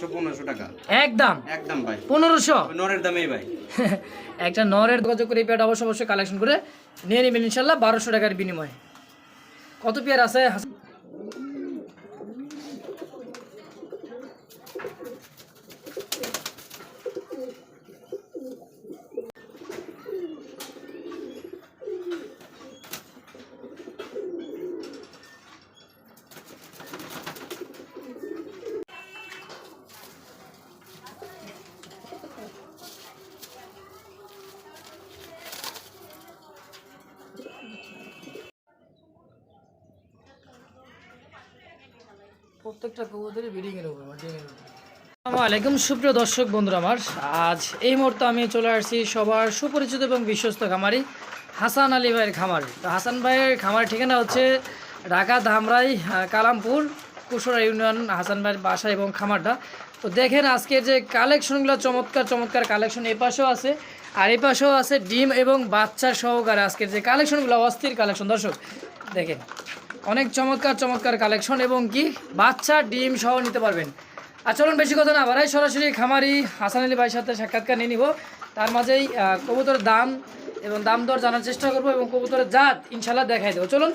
মাত্র পনেরোশো টাকা। একদম? একদম ভাই। পনেরোশো? ওই নরের দামেই ভাই। একটা নরের গজ করে এই পেয়ারটা অবশ্যই অবশ্যই কালেকশন করে নিয়ে নেবেন ইনশাল্লাহ বারোশো টাকার বিনিময়ে। কত পেয়ার আছে হাসান? প্রত্যেকটা কবুতরই বিডিং এর উপর ডিং এর উপর আসসালামু আলাইকুম, সুপ্রিয় দর্শক বন্ধুরা আমার। আজ এই মুহূর্তে আমি চলে আসছি সবার সুপরিচিত এবং বিশ্বস্ত খামারি হাসান আলী ভাইয়ের খামার। তো হাসান ভাইয়ের খামার ঠিকানা হচ্ছে ঢাকা, ধামরাই কালামপুর, কুশরা ইউনিয়ন, হাসান ভাইয়ের বাসা এবং খামারটা। তো দেখেন আজকের যে কালেকশনগুলো চমৎকার চমৎকার কালেকশন এ পাশেও আছে, আর এ পাশেও আছে ডিম এবং বাচ্চা সহকারে আজকের যে কালেকশনগুলো, অস্থির কালেকশন। দর্শক, দেখেন। অনেক চমৎকার চমৎকার কালেকশন এবং কি বাচ্চা ডিম সহ নিতে পারবেন। আর চলুন বেশি কথা না বাড়াই সরাসরি খামারি হাসান আলী ভাইয়ের সাথে সাক্ষাৎকার নিয়ে নিব। তার মাঝেই কবুতরের দাম এবং দাম দর জানার চেষ্টা করব এবং কবুতরের জাত ইনশাল্লাহ দেখাই দেবো। চলুন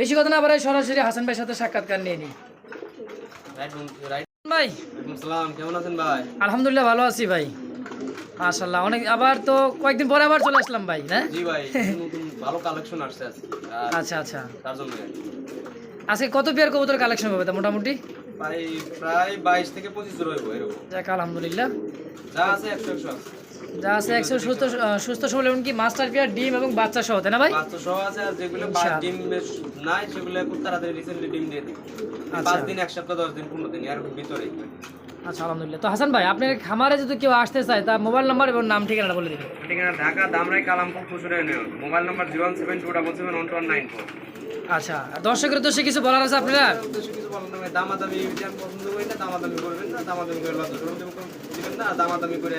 বেশি কথা না বাড়াই সরাসরি হাসান ভাইয়ের সাথে সাক্ষাৎকার নিয়ে নিই। ভাই। কেমন আছেন ভাই? আলহামদুলিল্লাহ ভালো আছি ভাই। মাশাল্লাহ অনেক আবার তো কয়েকদিন পরে আবার চলে আসলাম ভাই হ্যাঁ জি ভাই নতুন ভালো কালেকশন আসছে আজকে। আচ্ছা আচ্ছা। তার জন্য। আজকে কত পেয়ার কবুতর কালেকশন হবে মোটামুটি? প্রায় প্রায় বাইশ থেকে পঁচিশ রইব এরকম। যাক আলহামদুলিল্লাহ। যা আছে একশো একশো আছে। যা আছে একশো সুস্থ সুস্থ সবল এমনকি মাস্টার পেয়ার ডিম এবং বাচ্চা সহ তাই না ভাই? বাচ্চা সহ আছে আর যেগুলো ডিম নাই সেগুলো খুব তাড়াতাড়ি রিসেন্টলি ডিম দিয়ে দিই। আচ্ছা। পাঁচ দিন এক সপ্তাহ দশ দিন পনেরো দিন এর ভিতরে আচ্ছা আলহামদুলিল্লাহ। তো হাসান ভাই আপনার খামারে যদি কেউ আসতে চায় তার মোবাইল নাম্বার এবং নাম ঠিকানাটা বলে দিবেন। ঠিকানা Dhaka Dhamrai Kalampur Khuchra mobile number zero one seven two double seven one two one nine four. আচ্ছা আর দর্শকের উদ্দেশ্যে কিছু বলার আছে আপনারা? উদ্দেশ্য কিছু বলার নয় দামাদামি আমি পছন্দ করি না দামাদামি করবেন না। দামাদামি করে লজ্জা দিবেন না দামাদামি করে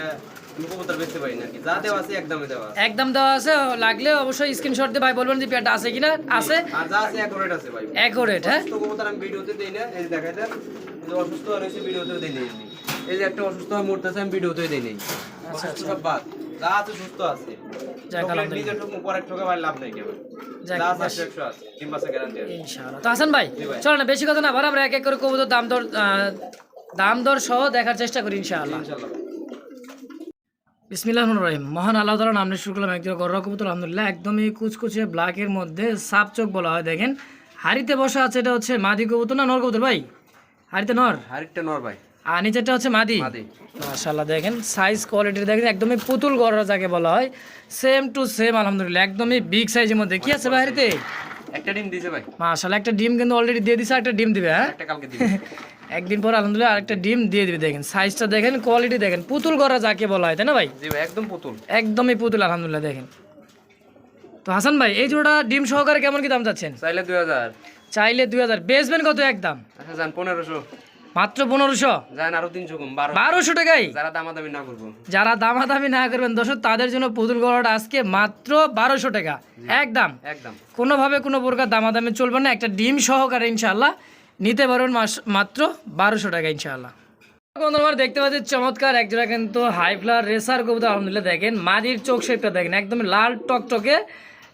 কবুতর বেচতে পারি না কি। যা দেওয়া আছে একদমে দেওয়া আছে। একদম দেওয়া আছে। লাগলে অবশ্যই স্ক্রিনশট দিয়ে ভাই বলবেন যে পেয়ারটা আছে কিনা। আছে? আর যা আছে অ্যাকুরেট আছে ভাই। অ্যাকোরেট হ্যাঁ? অসুস্থ কবুতর আমি ভিডিওতে দেই না এই দেখাই দেন। এই যে অসুস্থ হয়েছে ভিডিওতেও দেই নেই এই যে একটা অসুস্থ হয়ে মরতেছে আমি ভিডিওতেও দেই নেই। আচ্ছা, অসুস্থ সব বাদ। যা আছে সুস্থ আছে। ঠুকু ভাই লাভ নেই কেবল। তো হাসান ভাই চলো না বেশি কথা না বল আমরা এক এক করে কবুতর দাম দর দাম দর সহ দেখার চেষ্টা করি ইনশাআল্লাহ। বিসমিল্লাহ রহিম। মহান আল্লাহ তালা নাম শুরু করলাম একজন গর্র কবুতর আলহামদুলিল্লাহ একদমই কুচকুচে ব্ল্যাকের মধ্যে সাপ চোখ বলা হয়। দেখেন হাড়িতে বসা আছে এটা হচ্ছে মাদি কবুতর না নর কবুতর ভাই? হাড়িতে নর? আরেকটা নর ভাই। আর নিচেরটা হচ্ছে মাদি? মাশাল্লাহ দেখেন সাইজ কোয়ালিটি দেখেন একদমই পুতুল গড়া যাকে বলা হয়। সেম টু সেম আলহামদুলিল্লাহ একদমই বিগ সাইজের মধ্যে। কি আছে একটা ডিম দিছে ভাই। মাশাল্লাহ একটা ডিম কিন্তু অলরেডি দিয়ে দিছে একটা ডিম দিবে হ্যাঁ? একটা কালকে দিবে। একদিন পর আলহামদুলিল্লাহ আরেকটা ডিম দিয়ে দিবে দেখেন। সাইজটা দেখেন কোয়ালিটি দেখেন। পুতুল গড়া যাকে বলা হয় তাই না ভাই? জি ভাই একদম পুতুল। একদমই পুতুল আলহামদুলিল্লাহ দেখেন। তো হাসান ভাই এই জোড়া ডিম সহকারে কেমন কি দাম চাচ্ছেন? চাইলে দুই হাজার। চাইলে দুই হাজার। বেচবেন কত একদম? আচ্ছা যান পনেরোশো। মাত্র পনেরোশো? যান আরও তিনশো কম বারোশো টাকাই? যারা দামাদামি না করব। যারা দামাদামি না করবেন দর্শক তাদের জন্য পুতুল গড়াটা আজকে মাত্র বারোশো টাকা। একদম? একদম। কোনোভাবে কোনো প্রকার দামাদামি চলবে না একটা ডিম সহকারে ইনশাল্লাহ নিতে পারবেন মাত্র বারোশো টাকা ইনশাল্লাহ বন্ধুরা দেখতে পাচ্ছি চমৎকার একজোড়া কিন্তু হাই ফ্লার রেসার কবুতর। আলহামদুলিল্লাহ দেখেন মাদির চোখ শেপটা দেখেন একদম লাল টকটকে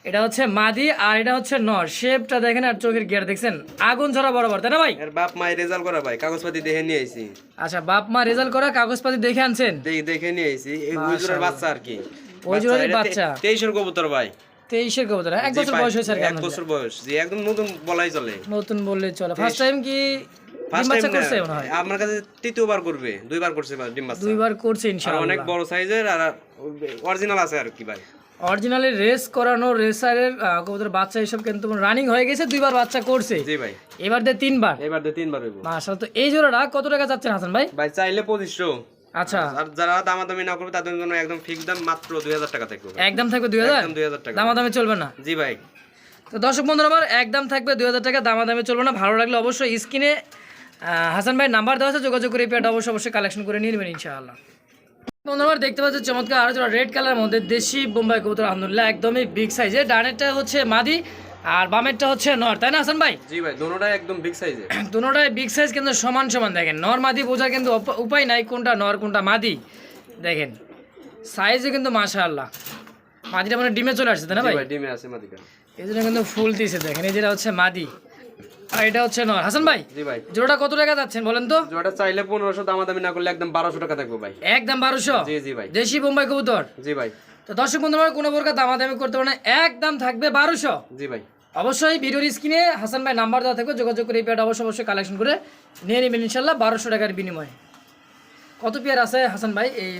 এটা হচ্ছে মাদি আর এটা হচ্ছে নর। শেপটা দেখেন আর চোখের গিয়ার দেখছেন। আগুন ঝরা বরাবর তাই না ভাই? এর বাপ মায়ের রেজাল্ট করা ভাই কাগজপাতি দেখে নিয়ে আইছি। আচ্ছা বাপ মা রেজাল্ট করা কাগজপাতি দেখে আনছেন? দেখে দেখে নিয়ে আইছি। এই ওই বাচ্চা আর কি। ওই জোড়ারই এটা তে- বাচ্চা। কবুতর ভাই। তেইশের কবুতর হ্যাঁ? এক বছর বয়স হয়েছে আর এক বছর বয়স। জি একদম নতুন বলাই চলে। নতুন বললে চলে। ফার্স্ট টাইম কি ডিম ফার্স্ট বাচ্চা করছে আমার কাছে তৃতীয়বার করবে দুইবার করছে ডিম বাচ্চা। দুইবার করছে আর ইনশাআল্লাহ অনেক বড় সাইজের আর অরিজিনাল আছে আর কি ভাই। অরিজিনালি রেস করানো রেসারের কবুতর বাচ্চা হিসেব কিন্তু রানিং হয়ে গেছে দুইবার বাচ্চা করছে। জি ভাই। এবার দিয়ে তিনবার। এবার দিয়ে তিনবার হইব। মাশাআল্লাহ তো এই জোড়াটা কত টাকা যাচ্ছেন হাসান ভাই? ভাই চাইলে পঁচিশশো আচ্ছা। আর যারা দামাদামি না করবে তাদের জন্য একদম ফিক্স দাম মাত্র দুই হাজার টাকা থাকবে একদম থাকবে দুই হাজার? একদম দুই হাজার টাকা। দামাদামি চলবে না। জি ভাই। তো দর্শক বন্ধুরা আমার একদম থাকবে দুই হাজার টাকা দামাদামি চলবে না। ভালো লাগলে অবশ্যই স্ক্রিনে হাসান ভাই নাম্বার দেওয়া আছে যোগাযোগ করে পেয়ারটা অবশ্যই অবশ্যই কালেকশন করে নিয়ে নেবেন ইনশাআল্লাহ। বন্ধুরা দেখতে পাচ্ছি চমৎকার আরও রেড কালার মধ্যে দেশি বোম্বাই কবুতর আলহামদুলিল্লাহ একদমই বিগ সাইজের ডানেরটা হচ্ছে মাদি আর বামেরটা হচ্ছে নর তাই না হাসান ভাই? জি ভাই দোনোটাই একদম বিগ সাইজে দুটোটাই বিগ সাইজ কিন্তু সমান সমান দেখেন। নর মাদি বোঝার কিন্তু উপায় নাই কোনটা নর কোনটা মাদি। দেখেন সাইজে কিন্তু মাশাআল্লাহ। মাদিটা মানে ডিমে চলে আসছে তাই না ভাই? ডিমে আছে মাদিকা এই জন্য কিন্তু ফুল দিছে দেখেন। এই যেটা হচ্ছে মাদি। আর এটা হচ্ছে নর হাসান ভাই জি ভাই। জোড়াটা কত টাকা যাচ্ছেন বলেন তো? জোড়াটা চাইলে পনেরোশো দামাদামি না করলে একদম বারোশো টাকা থাকব ভাই। একদম বারোশো? জি জি ভাই। দেশি বোম্বাই কবুতর? জি ভাই। তো দর্শক বন্ধুরা কোনো প্রকার দামাদামি করতে পারে না। একদম থাকবে বারোশো। জি ভাই। অবশ্যই ভিডিওর স্ক্রিনে হাসান ভাই নাম্বার দেওয়া থাকবে যোগাযোগ করে এই পেয়ারটা অবশ্যই অবশ্যই কালেকশন করে নিয়ে নেবেন ইনশাল্লাহ বারোশো টাকার বিনিময়ে। কত পেয়ার আছে হাসান ভাই এই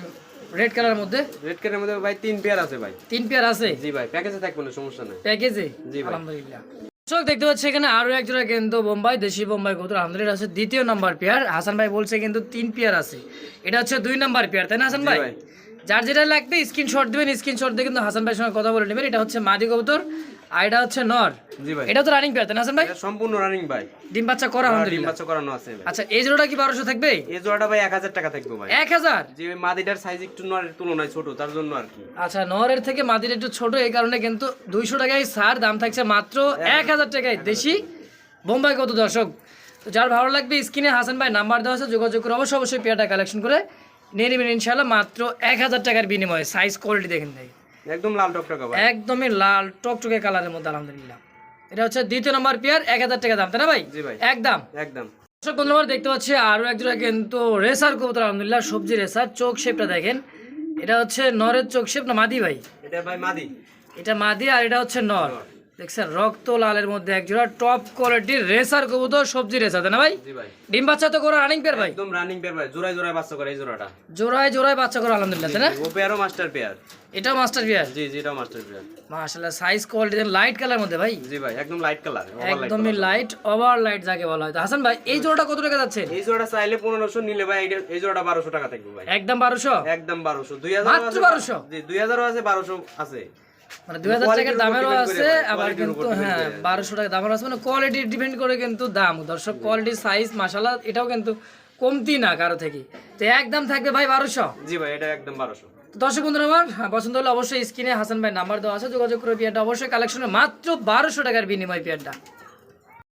রেড কালারের মধ্যে? রেড কার্ডের মধ্যে ভাই তিন পেয়ার আছে ভাই। তিন পেয়ার আছে? জি ভাই প্যাকেজে থাকবে না সমস্যা নাই। প্যাকেজে জি ভাই। আলহামদুলিল্লাহ। দর্শক দেখতে পাচ্ছি এখানে আরও এক জোড়া কিন্তু বোম্বাই দেশি বোম্বাই কবুতর আলহামদুলিল্লাহ আছে দ্বিতীয় নাম্বার পেয়ার। হাসান ভাই বলছে কিন্তু তিন পেয়ার আছে। এটা হচ্ছে দুই নাম্বার পেয়ার তাই না হাসান ভাই? ভাই। যার যেটা লাগবে স্ক্রিনশট দেবেন স্ক্রিনশট দিয়ে কিন্তু হাসান ভাইয়ের সঙ্গে কথা বলে নেবেন। এটা হচ্ছে মাদি কবুতর। আর এটা হচ্ছে নর। জি ভাই। এটা তো রানিং পেয়ার তাই না হাসান ভাই? সম্পূর্ণ রানিং ভাই। ডিম বাচ্চা করা ডিম বাচ্চা করানো আছে আচ্ছা এই জোড়াটা কি বারোশো থাকবে? এই জোড়াটা ভাই এক হাজার টাকা থাকবে ভাই। এক হাজার? যে মাদিটার সাইজ একটু নরের তুলনায় ছোট তার জন্য আর কি। আচ্ছা নরের থেকে মাদির একটু ছোট এই কারণে কিন্তু দুইশো টাকায় সার দাম থাকছে মাত্র এক হাজার। টাকায় দেশি। বোম্বাই কত দর্শক? তো যার ভালো লাগবে স্ক্রিনে হাসান ভাই নাম্বার দেওয়া আছে যোগাযোগ করে অবশ্যই অবশ্যই পেয়ারটা কালেকশন করে নিয়ে নেবেন ইনশাল্লাহ মাত্র এক হাজার টাকার বিনিময়ে। সাইজ কোয়ালিটি দেখেন ভাই। একদম লাল টকটকে একদমই লাল টকটকে কালারের মধ্যে আলহামদুলিল্লাহ। এটা হচ্ছে দ্বিতীয় নম্বর পেয়ার এক হাজার টাকা দাম তাই না ভাই? জি ভাই। একদম। একদম। দর্শক বন্ধুরা দেখতে পাচ্ছি আরও একজোড়া কিন্তু রেসার কবুতর আলহামদুলিল্লাহ সবজি রেসার চোখ শেপটা দেখেন। এটা হচ্ছে নরের চোখ শেপ না মাদি ভাই? এটা ভাই মাদি। এটা মাদি আর এটা হচ্ছে নর। দেখছেন রক্ত লালের মধ্যে একজোড়া টপ কোয়ালিটির রেসার কবুতর সবজি রেসার না ভাই? জি ভাই। ডিম বাচ্চা তো করে রানিং পেয়ার ভাই? একদম রানিং পেয়ার ভাই জোড়ায় জোড়ায় বাচ্চা করে এই জোড়াটা। জোড়ায় জোড়ায় বাচ্চা করে আলহামদুলিল্লাহ তাই না? ও পেয়ারও মাস্টার পেয়ার এটাও মাস্টার পেয়ার জি জি এটাও মাস্টার পেয়ার মাশাআল্লাহ সাইজ কোয়ালিটি লাইট কালার মধ্যে ভাই? জি ভাই একদম লাইট কালার একদমই লাইট ওভার লাইট যাকে বলা হয়। তো হাসান ভাই এই জোড়াটা কত টাকা যাচ্ছে? এই জোড়াটা চাইলে পনেরোশো নিলে ভাই এই জোড়াটা বারোশো টাকা থাকবে ভাই। একদম বারোশো? একদম বারোশো। দুই হাজার মাত্র 1200? জি দুই হাজারও আছে বারোশো আছে। মানে দুই হাজার টাকার দামেরও আছে আবার কিন্তু হ্যাঁ বারোশো টাকা দামের আছে মানে কোয়ালিটি ডিপেন্ড করে কিন্তু দাম। দর্শক কোয়ালিটি সাইজ মাসালা এটাও কিন্তু কমতি না কারও থেকে। তো একদম থাকবে ভাই বারোশো। জি ভাই এটা একদম বারোশো। দর্শক বন্ধুরা আমার হ্যাঁ, পছন্দ হলে অবশ্যই স্ক্রিনে হাসান ভাই নাম্বার দেওয়া আছে যোগাযোগ করে পেয়ারটা অবশ্যই কালেকশনে মাত্র বারোশো টাকার বিনিময় পেয়ারটা।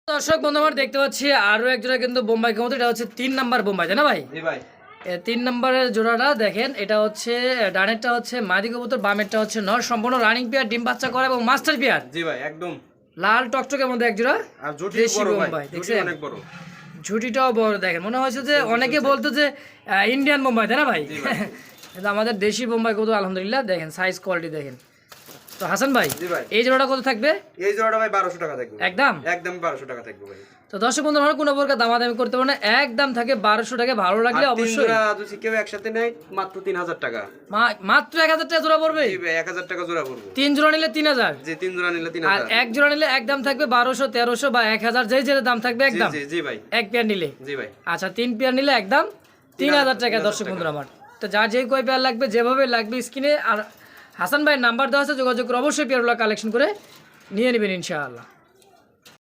দর্শক বন্ধু আমার দেখতে পাচ্ছি আরও এক জোড়া কিন্তু বোম্বাই কমতো এটা হচ্ছে তিন নাম্বার বোম্বাই তাই না ভাই? ভাই। তিন নম্বরের জোড়াটা দেখেন এটা হচ্ছে ডানেরটা হচ্ছে মাদি কবুতর বামেরটা হচ্ছে নর। সম্পূর্ণ রানিং পেয়ার ডিম বাচ্চা করা এবং মাস্টার পেয়ার। জি ভাই একদম। লাল টকটকের মধ্যে এক জোড়া আর জুটি বড় ভাই দেখছেন? অনেক বড়। ঝুটিটাও বড় দেখেন মনে হয়েছে যে অনেকে বলতো যে ইন্ডিয়ান বোম্বাই তাই না ভাই? এটা আমাদের দেশি বোম্বাই কত আলহামদুলিল্লাহ দেখেন সাইজ কোয়ালিটি দেখেন। তো হাসান ভাই এই জোড়াটা কত থাকবে? এই জোড়াটা ভাই বারোশো টাকা থাকবে একদম? একদম বারোশো টাকা থাকবে ভাই। তো দর্শক বন্ধু আমরা কোনো প্রকার দামাদামি করতে পারব না। একদম থাকে বারোশো টাকা ভালো লাগলে অবশ্যই। যদি কেউ একসাথে নেয় মাত্র তিন হাজার টাকা। মাত্র এক হাজার টাকা জোড়া পড়বে? জি ভাই এক হাজার টাকা জোড়া পড়ব। তিন জোড়া নিলে তিন হাজার? যে তিন জোড়া নিলে তিন আর এক জোড়া নিলে এক দাম থাকবে বারোশো তেরোশো বা এক হাজার যেই যেটা দাম থাকবে একদম। জি জি ভাই। এক পেয়ার নিলে? জি ভাই। আচ্ছা তিন পেয়ার নিলে একদম তিন হাজার টাকা দর্শক বন্ধুরা আমার। তো যার যেই কয় পেয়ার লাগবে যেভাবে লাগবে স্ক্রিনে আর হাসান ভাইয়ের নাম্বার দেওয়া আছে যোগাযোগ করে অবশ্যই পেয়ারগুলো কালেকশন করে নিয়ে নেবেন ইনশাআল্লাহ।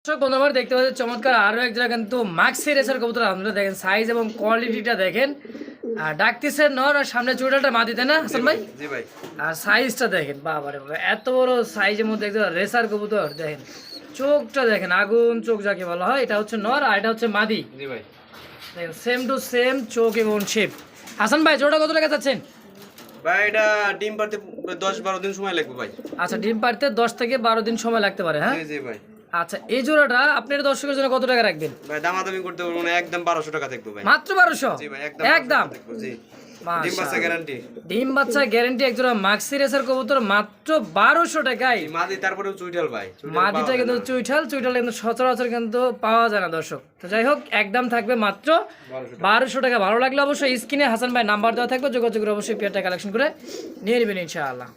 দর্শক বন্ধু আমার দেখতে পাচ্ছি চমৎকার আরও এক জায়গা কিন্তু মাক্সি রেসার কবুতর আপনারা দেখেন সাইজ এবং কোয়ালিটিটা দেখেন। আর ডাকতেছে নর আর সামনে চুড়াটা মা দিতে না হাসান ভাই? আর সাইজটা দেখেন বাবারে বাবা এত বড় সাইজের মধ্যে একদম রেসার কবুতর দেখেন। চোখটা দেখেন আগুন চোখ যাকে বলা হয় এটা হচ্ছে নর আর এটা হচ্ছে মাদি। দেখেন সেম টু সেম চোখ এবং শেপ হাসান ভাই জোড়া কত টাকা চাচ্ছেন? ভাই এটা ডিম পারতে দশ বারো দিন সময় লাগবে ভাই। আচ্ছা ডিম পারতে দশ থেকে বারো দিন সময় লাগতে পারে হ্যাঁ? জি জি ভাই। আচ্ছা এই জোড়াটা আপনার দর্শকের জন্য কত টাকা রাখবেন? ভাই দামাদামি করতে পারব না একদম বারোশো টাকা থাকবে ভাই। মাত্র বারোশো? জি ভাই একদম একদম। জি। ডিম বাচ্চা গ্যারান্টি ডিম বাচ্চা গ্যারেন্টি এক মাক্সি রেসার কবুতর মাত্র বারোশো টাকায়। মাদি ভাই মাদিটা কিন্তু চুইঠাল চুইঠাল কিন্তু সচরাচর কিন্তু পাওয়া যায় না দর্শক। তো যাই হোক একদম থাকবে মাত্র বারোশো টাকা। ভালো লাগলে অবশ্যই স্ক্রিনে হাসান ভাই নাম্বার দেওয়া থাকবে যোগাযোগ করে অবশ্যই পেয়ারটা কালেকশন করে নিয়ে নেবেন ইনশাআল্লাহ।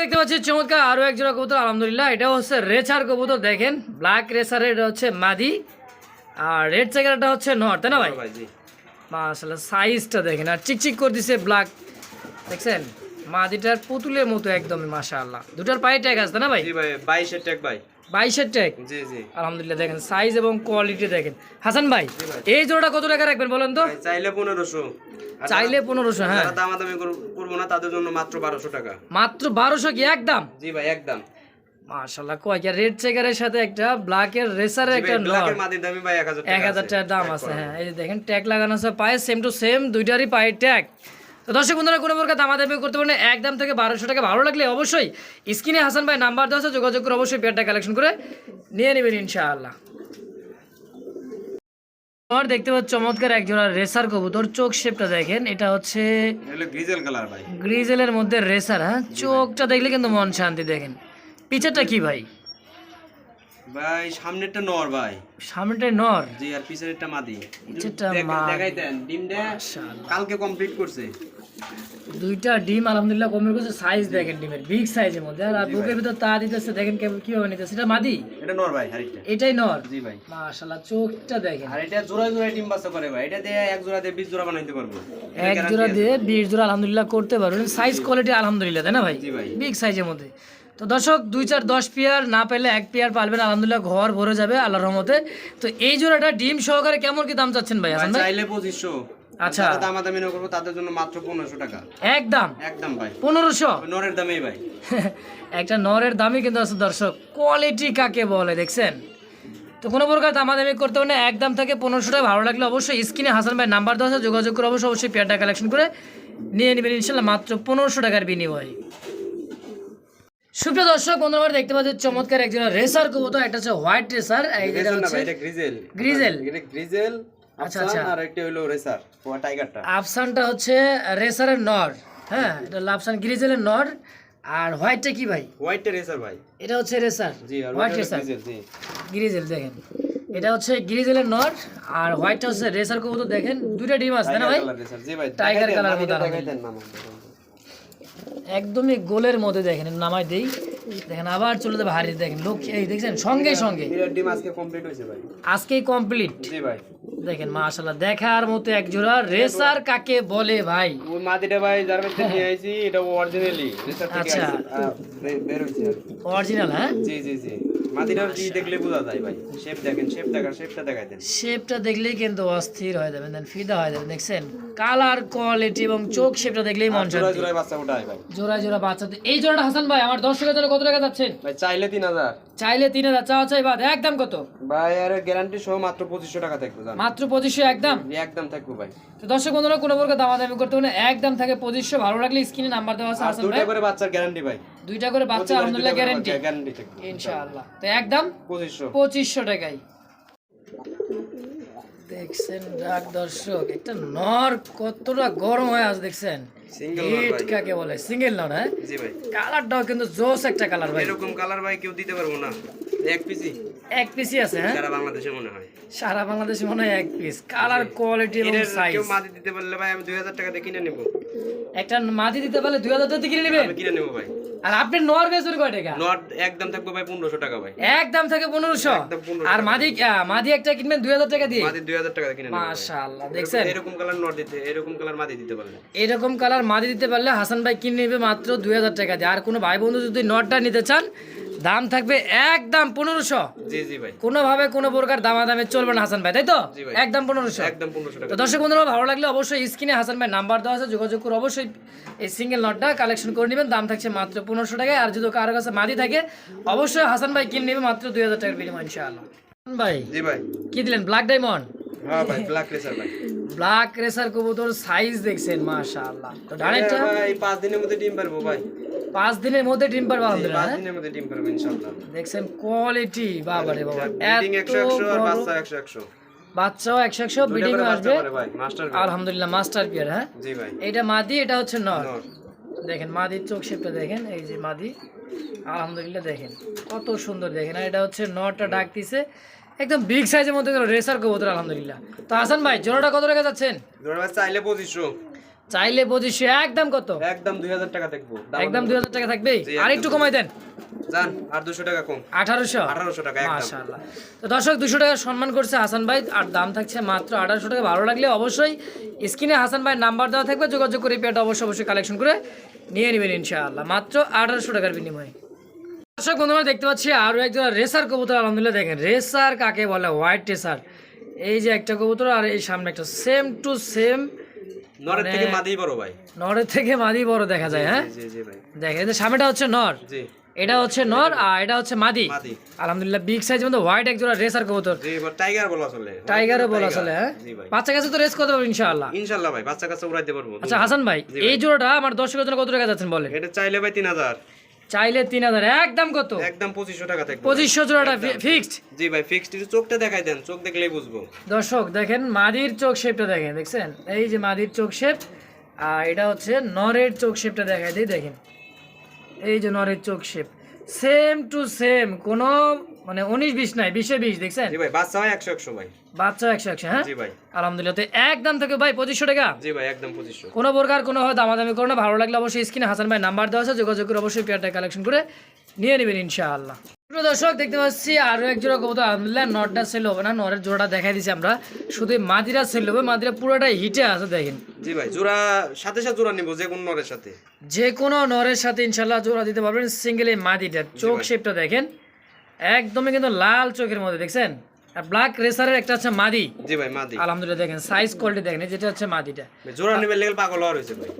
দেখতে পাচ্ছি চমৎকার আরও এক জোড়া কবুতর আলহামদুলিল্লাহ। এটা হচ্ছে রেচার কবুতর দেখেন। ব্ল্যাক রেসার এটা হচ্ছে মাদি। আর রেড চেকারটা হচ্ছে নর তাই না ভাই? মাশাআল্লাহ সাইজটা দেখেন আর চিকচিক করে দিছে ব্ল্যাক দেখছেন? মাদিটার পুতুলের মতো একদমই মাশাআল্লাহ। দুটার পায়ে ট্যাগ আছে না ভাই? জি ভাই বাইশের ট্যাগ ভাই। ট্যাগ জি জি। আলহামদুলিল্লাহ দেখেন সাইজ এবং কোয়ালিটি দেখেন। হাসান ভাই এই জোড়াটা কত টাকা রাখবেন বলেন তো? চাইলে পনেরোশো। চাইলে পনেরোশো হ্যাঁ। যারা দামাদামি কর- করব না তাদের জন্য মাত্র বারোশো টাকা। মাত্র বারোশো কি একদম? জি ভাই একদম। মাশাআল্লাহ কয় কি রেড চেকারের সাথে একটা ব্ল্যাকের রেসারের একটা ব্ল্যাকের মাদির দামি ভাই 1000 টাকা এক হাজার আছে। টাকার দাম আছে হ্যাঁ এই দেখেন ট্যাগ লাগানো আছে পায়ে সেম টু সেম দুইটারই পায়ে ট্যাগ তো দর্শক বন্ধুরা কোনো প্রকার দামাদামি করতে পারেন এক দাম থেকে বারোশো টাকা ভালো লাগলে অবশ্যই স্ক্রিনে হাসান ভাই নাম্বার দেওয়া আছে যোগাযোগ করে অবশ্যই পেয়ারটা কালেকশন করে নিয়ে নেবেন ইনশাআল্লাহ। আর দেখতে পাচ্ছ চমৎকার এক জোড়া রেসার কবুতর চোখ শেপটা দেখেন এটা হচ্ছে গ্রিজেল কালার ভাই। গ্রিজেলের মধ্যে রেসার হ্যাঁ? চোখটা দেখলে কিন্তু মন শান্তি দেখেন। পিছেরটা কি ভাই? ভাই সামনেরটা নর ভাই। সামনেটাই নর? জি আর পিছনেরটা মাদি। পিছেরটা মাদি। দেখাই দেন ডিমটা। কালকে কমপ্লিট করছে। দুইটা ডিম আলহামদুলিল্লাহ কমের করছে সাইজ দেখেন ডিমের বিগ সাইজের মধ্যে। আর বুকের ভিতর তা দিতেছে দেখেন কেমন- কীভাবে নিতেছে। এটা মাদি? এটা নর ভাই আরেকটা এটাই নর? জি ভাই। মাশাআল্লাহ চোখটা দেখেন। আর এটা জোড়া জোড়া ডিম বাচ্চা করে ভাই। এটা দিয়ে এক জোড়া দিয়ে 20 জোড়া বানাইতে পারব। এক জোড়া দিয়ে বিশ জোড়া আলহামদুলিল্লাহ করতে পারবেন। সাইজ কোয়ালিটি আলহামদুলিল্লাহ তাই না ভাই? জি ভাই। বিগ সাইজের মধ্যে। তো দর্শক দুই চার দশ পেয়ার না পেলে এক পেয়ার পালবেন আলহামদুলিল্লাহ ঘর ভরে যাবে আল্লাহর রহমতে। তো এই জোড়াটা ডিম সহকারে কেমন কি দাম চাচ্ছেন ভাই ভাই হাসান ভাই? চাইলে 2500 আচ্ছা। যারা দামাদামি না করব তাদের জন্য মাত্র 1500 টাকা। একদম? একদম ভাই। পনেরোশো? নরের দামেই ভাই। একটা নরের দামই কিন্তু আছে দর্শক। কোয়ালিটি কাকে বলে দেখছেন? তো কোনো প্রকার দামাদামি করতে হবে না একদম থেকে পনেরোশো টাকা ভালো লাগলে অবশ্যই স্ক্রিনে হাসান ভাই নাম্বার দেওয়া আছে যোগাযোগ করে অবশ্যই অবশ্যই পেয়ারটা কালেকশন করে নিয়ে নেবেন। ইনশাল্লাহ মাত্র পনেরোশো টাকার বিনিময়ে। সুপ্রিয় দর্শক বন্ধুরা আমরা দেখতে পাচ্ছি চমৎকার একজন রেসার কবুতর একটা হচ্ছে হোয়াইট রেসার রেজার হচ্ছে এটা গ্রিজেল গ্রিজেল এটা গ্রিজেল আচ্ছা, আচ্ছা। আর একটা হলো রেসার টাইগারটা আফসানটা হচ্ছে রেসারের নর হ্যাঁ এটা লাফসান গ্রিজেলের নর আর হোয়াইটটা কি ভাই? হোয়াইটটা রেসার ভাই। এটা হচ্ছে রেসার জি আর হোয়াইট রেসার গ্রিজেল জি। গ্রিজেল দেখেন। এটা হচ্ছে গ্রিজেলের নট আর হোয়াইটটা হচ্ছে রেসার কবুতর দেখেন দুইটা ডিম আছে না ভাই? টাইগার কালার মতো একদমই গোলের মধ্যে দেখেন নামাই দেই। দেখেন আবার চলে যাবে হারিয়ে দেখেন লোক এই দেখছেন সঙ্গে সঙ্গে। আজকে কমপ্লিট আজকেই কমপ্লিট জি ভাই। দেখেন মাশাল্লাহ দেখার মতো এক জোড়া রেসার কাকে বলে ভাই? ওই মাদিটা ভাই যার মধ্যে নিয়ে আইছি এটা অরিজিনালি রেসার থেকে আচ্ছা। বের হইছে অরিজিনাল হ্যাঁ? জি জি জি। কি দেখলে বোঝা যায় ভাই। শেপ দেখেন শেপ শেপটা দেখাই দেন। শেপটা দেখলেই কিন্তু অস্থির হয়ে যাবেন। দেন ফিদা হয়ে যাবেন দেখছেন? কালার কোয়ালিটি এবং চোখ শেপটা দেখলেই মন জোড়া জোড়ায় বাচ্চা ওঠায় ভাই। জোড়া জোড়া বাচ্চা। এই জোড়াটা হাসান ভাই আমার দর্শকের জন্য কত টাকা যাচ্ছেন ভাই চাইলে তিন হাজার। চাইলে তিন হাজার চাওয়া চাই বাদ। একদম কত? ভাই আর গ্যারান্টি সহ মাত্র পঁচিশশো টাকা থাকবে মাত্র পঁচিশশো একদম? একদম থাকব ভাই। তো দর্শক বন্ধুরা কোনো প্রকার দামাদামি করতে হবে একদম থাকে পঁচিশশো। ভালো লাগলে স্ক্রিনে নাম্বার দেওয়া আছে হাসান দুইটা ভাই। করে বাচ্চার গ্যারান্টি ভাই। দুইটা করে বাচ্চা আলহামদুলিল্লাহ গ্যারেন্টি গ্যারান্টি থাকবে। ইনশাআল্লাহ। তো একদম? পঁচিশশো। পঁচিশশো টাকায়। দেখছেন ডাক দর্শক একটা নর কতটা গরম হয়ে আছে দেখছেন। হিট কাকে বলে? সিঙ্গেল নর হ্যাঁ জি ভাই। কালারটাও কিন্তু জোস একটা কালার ভাই। এরকম কালার ভাই কেউ দিতে পারব না। এক পিসি এক পিসি আছে হ্যাঁ? সারা বাংলাদেশে মনে হয়। সারা বাংলাদেশে মনে হয় এক পিস কালার কোয়ালিটি এবং সাইজ কেউ মাদি দিতে পারলে ভাই আমি দুই হাজার টাকা দিয়ে কিনে নেব। একটা মাটি দিতে পারলে দুই হাজার টাকা কিনে নেবেন আমি কিনে নেব ভাই। আর আপনি নর বেচুর কয় টাকা? নট একদম থাকব ভাই পনেরোশো টাকা ভাই। একদম থেকে পনেরোশো। 1500 আর মাদি মাদি একটা কিনবেন দুই হাজার টাকা দিয়ে? মাদি টাকা দিয়ে কিনে নেব মাশাআল্লাহ দেখছেন? এরকম কালার নট দিতে এরকম কালার মাদি দিতে পারলে। এরকম কালার মাদি দিতে পারলে হাসান ভাই কিনে নেবে মাত্র দুই হাজার টাকা দিয়ে। আর কোনো ভাই বন্ধু যদি নটটা নিতে চান দাম থাকবে একদম পনেরোশো। জি জি ভাই। কোনোভাবে কোনো প্রকার দামাদামে চলবে না হাসান ভাই তাই তো? একদম পনেরোশো। একদম পনেরোশো তো দর্শক বন্ধুরা ভালো লাগলে অবশ্যই স্ক্রিনে হাসান ভাই নাম্বার দেওয়া আছে যোগাযোগ করে অবশ্যই এই সিঙ্গেল নটটা কালেকশন করে নেবেন। দাম থাকছে মাত্র পনেরোশো টাকায়। আর যদি কারও কাছে মাদি থাকে অবশ্যই হাসান ভাই কিনে নেবে মাত্র দুই হাজার টাকার বিনিময় ইনশাআল্লাহ। ভাই জি ভাই। কি দিলেন? ব্ল্যাক ডায়মন্ড হ্যাঁ ভাই ব্ল্যাক রেসার ভাই। ব্ল্যাক রেসার কবুতর সাইজ দেখছেন মাশাআল্লাহ। তো ডানেরটা হ্যাঁ? ভাই পাঁচ দিনের মধ্যে ডিম পারব ভাই। পাঁচ দিনের মধ্যে ডিম পারব আলহামদুলিল্লাহ পাঁচ হ্যাঁ? দিনের মধ্যে ডিম পারব ইনশাল্লাহ দেখছেন কোয়ালিটি বাবা রে বাবা। ব্রিডিং এত একশো একশো আর বাচ্চা একশো একশো। বাচ্চাও একশো একশো ব্রিডিং আসবে। আলহামদুলিল্লাহ মাস্টার পিয়ার হ্যাঁ? জি ভাই। এটা মাদি এটা হচ্ছে নর। দেখেন মাদির চোখ শেপটা দেখেন এই যে মাদি। আলহামদুলিল্লাহ দেখেন। কত সুন্দর দেখেন আর এটা হচ্ছে নরটা ডাকতিছে। একদম বিগ সাইজের মধ্যে রেসার কবুতর আলহামদুলিল্লাহ। তো হাসান ভাই জোড়াটা কত টাকা যাচ্ছেন? চাইলে পঁচিশশো। চাইলে পঁচিশশো একদম কত? একদম দুই হাজার টাকা দেখব একদম দুই হাজার টাকা থাকবে আর একটু কমাই দেন। আর দুশো টাকা কম। আঠারোশো? আঠারোশো টাকা মাশাআল্লাহ। তো দর্শক দুশো টাকা সম্মান করছে হাসান ভাই আর দাম থাকছে মাত্র আঠারোশো টাকা। ভালো লাগলে অবশ্যই স্ক্রিনে হাসান ভাই নাম্বার দেওয়া থাকবে যোগাযোগ করে পেয়ারটা অবশ্যই অবশ্যই কালেকশন করে নিয়ে নেবেন ইনশাআল্লাহ। মাত্র আঠারোশো টাকার বিনিময়ে। দর্শক বন্ধুরা দেখতে পাচ্ছি আরও একজন রেসার কবুতর আলহামদুলিল্লাহ দেখেন। রেসার কাকে বলে? হোয়াইট রেসার এই যে একটা কবুতর আর এই সামনে একটা সেম টু সেম নরের থেকে মাদিই বড় ভাই। নরের থেকে মাদি বড় দেখা যায় হ্যাঁ? জি জি ভাই। দেখেন এই যে সামনেটা হচ্ছে নর। জি। এটা হচ্ছে নর আর এটা হচ্ছে মাদি মাদি আলহামদুলিল্লাহ বিগ সাইজ মধ্যে হোয়াইট এক জোড়া রেসার কবুতর। টাইগার বলা চলে। টাইগারও বলা। চলে হ্যাঁ? বাচ্চা কাছে তো রেস করতে পারব ইনশাআল্লাহ। ইনশাল্লাহ ভাই বাচ্চা কাছে উড়াইতে পারব। আচ্ছা হাসান ভাই। এই জোড়াটা আমার দর্শকের জন্য কত টাকা যাচ্ছেন বলেন? এটা চাইলে ভাই তিন হাজার। চাইলে তিন হাজার একদম কত? একদম পঁচিশশো টাকা থাকবে। পঁচিশশো জোড়াটা ফিক্সড জি ভাই ফিক্সড একটু চোখটা দেখাই দেন চোখ দেখলেই বুঝব। দর্শক দেখেন মাদির চোখ শেপটা দেখেন দেখছেন? এই যে মাদির চোখ শেপ আর এটা হচ্ছে নরের চোখ শেপটা দেখাই দিই দেখেন। এই যে নরের চোখ শেপ সেম টু সেম কোনো মানে উনিশ বিশ নাই বিশে বিশ দেখছেন? জি ভাই বাচ্চা হয় একশো একশো ভাই বাচ্চা একশো একশো হ্যাঁ? জি ভাই। আলহামদুলিল্লাহ তো একদম থেকে ভাই পঁচিশশো টাকা? জি ভাই একদম পঁচিশশো। কোনো প্রকার কোনো হয় দামাদামি করো না ভালো লাগলে অবশ্যই স্ক্রিনে হাসান ভাই নাম্বার দেওয়া আছে যোগাযোগ করে অবশ্যই পেয়ারটা কালেকশন করে নিয়ে নেবেন ইনশাআল্লাহ। প্রিয় দর্শক দেখতে পাচ্ছি আরও এক জোড়া কবুতর আলহামদুলিল্লাহ নটটা সেল হবে না নরের জোড়াটা দেখাই দিছি আমরা। শুধু মাদিরা সেল হবে মাদিরা পুরোটাই হিটে আছে দেখেন। জি ভাই জোড়া সাথে সাথে জোড়া নিবো যে কোনো নরের সাথে। যে কোনো নরের সাথে ইনশাল্লাহ জোড়া দিতে পারবেন সিঙ্গেল এই মাদিটার। চোখ। শেপটা দেখেন। একদমই কিন্তু লাল চোখের মধ্যে দেখছেন? আর ব্ল্যাক রেসারের একটা হচ্ছে মাদি। জি ভাই মাদি। আলহামদুলিল্লাহ দেখেন সাইজ কোয়ালিটি দেখেন যেটা হচ্ছে মাদিটা। জোড়া নিবে লেগে পাগল হওয়ার হয়েছে ভাই।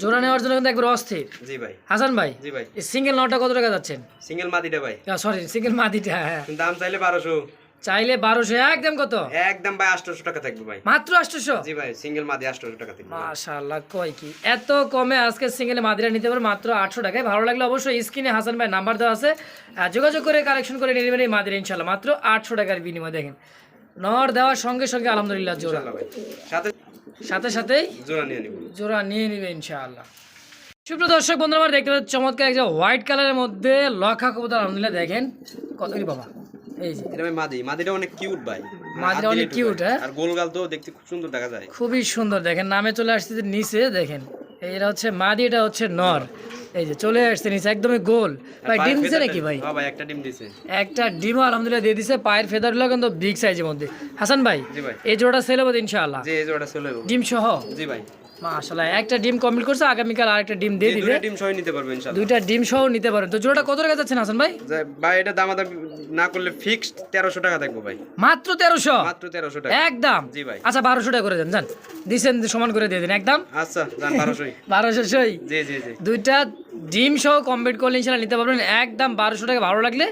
জোড়া নেওয়ার জন্য কিন্তু একবার অস্থির। জি ভাই। হাসান ভাই জি ভাই। এই সিঙ্গেল নটা কত টাকা যাচ্ছেন? সিঙ্গেল মাদিটা ভাই। সরি সিঙ্গেল মাদিটা হ্যাঁ। দাম চাইলে বারোশো। চাইলে বারোশো একদম কত? একদম ভাই আটশোশো টাকা থাকবে ভাই। মাত্র আটশোশো জি ভাই সিঙ্গেল মাদি আটশোশো টাকা থাকবে। মাশাআল্লাহ কয় কি? এত কমে আজকে সিঙ্গেলে মাদিরা নিতে পারো মাত্র আটশো টাকায়। ভালো লাগলে অবশ্যই স্ক্রিনে হাসান ভাই নাম্বার দেওয়া আছে। যোগাযোগ করে কালেকশন করে নিয়ে নেবেন এই মাদিরা ইনশাল্লাহ মাত্র আটশো টাকার বিনিময় দেখেন। নর দেওয়ার সঙ্গে সঙ্গে আলহামদুলিল্লাহ জোড়া। সাথে সাথে সাথেই জোড়া নিয়ে নিবো জোড়া নিয়ে নিবে ইনশাআল্লাহ। সুপ্রিয় দর্শক বন্ধুরা আমার দেখতে পাচ্ছি চমৎকার একটা হোয়াইট কালারের মধ্যে লক্ষা কবুতর। আলহামদুলিল্লাহ দেখেন। কত কি বাবা? এই যে। এটা ভাই মাদি। মাদিটা অনেক কিউট ভাই। মাদিটা অনেক দিলেই হ্যাঁ? আর গোলগাল তো দেখতে খুব সুন্দর দেখা যায়। খুবই সুন্দর। দেখেন নামে চলে আসছে নিচে দেখেন। এটা হচ্ছে মাদি এটা হচ্ছে নর। এই যে চলে আসছে নিচে একদমই গোল। ভাই ডিম দিছে নাকি ভাই? হ্যাঁ ভাই একটা ডিম দিছে। একটা ডিমও আলহামদুলিল্লাহ দিয়ে দিছে। পায়ের ফেদারগুলো কিন্তু বিগ সাইজের মধ্যে। হাসান ভাই জি ভাই। এই জোড়া সেল হবে ইনশাআল্লাহ। এই জোড়াটা ডিম সহ জি ভাই। মাশাআল্লাহ একটা ডিম কমপ্লিট করছে আগামীকাল আরেকটা ডিম দিয়ে দিবে। দুটো ডিম সহ নিতে পারবে ইনশাআল্লাহ। দুইটা ডিম সহ নিতে তো জোড়াটা কত টাকা যাচ্ছেন হাসান ভাই? ভাই এটা দামাদাম না করলে ফিক্সড তেরোশো টাকা থাকব ভাই। মাত্র তেরোশো? মাত্র তেরোশো টাকা। একদম? জি ভাই। আচ্ছা বারোশো টাকা করে দেন যান। দিছেন সমান করে দিয়ে দিন একদম? আচ্ছা বারোশোই। বারোশো সই। জি জি জি। দুইটা ডিম সহ কমপ্লিট করলে ইনশাল্লাহ নিতে পারবেন। একদম বারোশো টাকা ভালো লাগলে।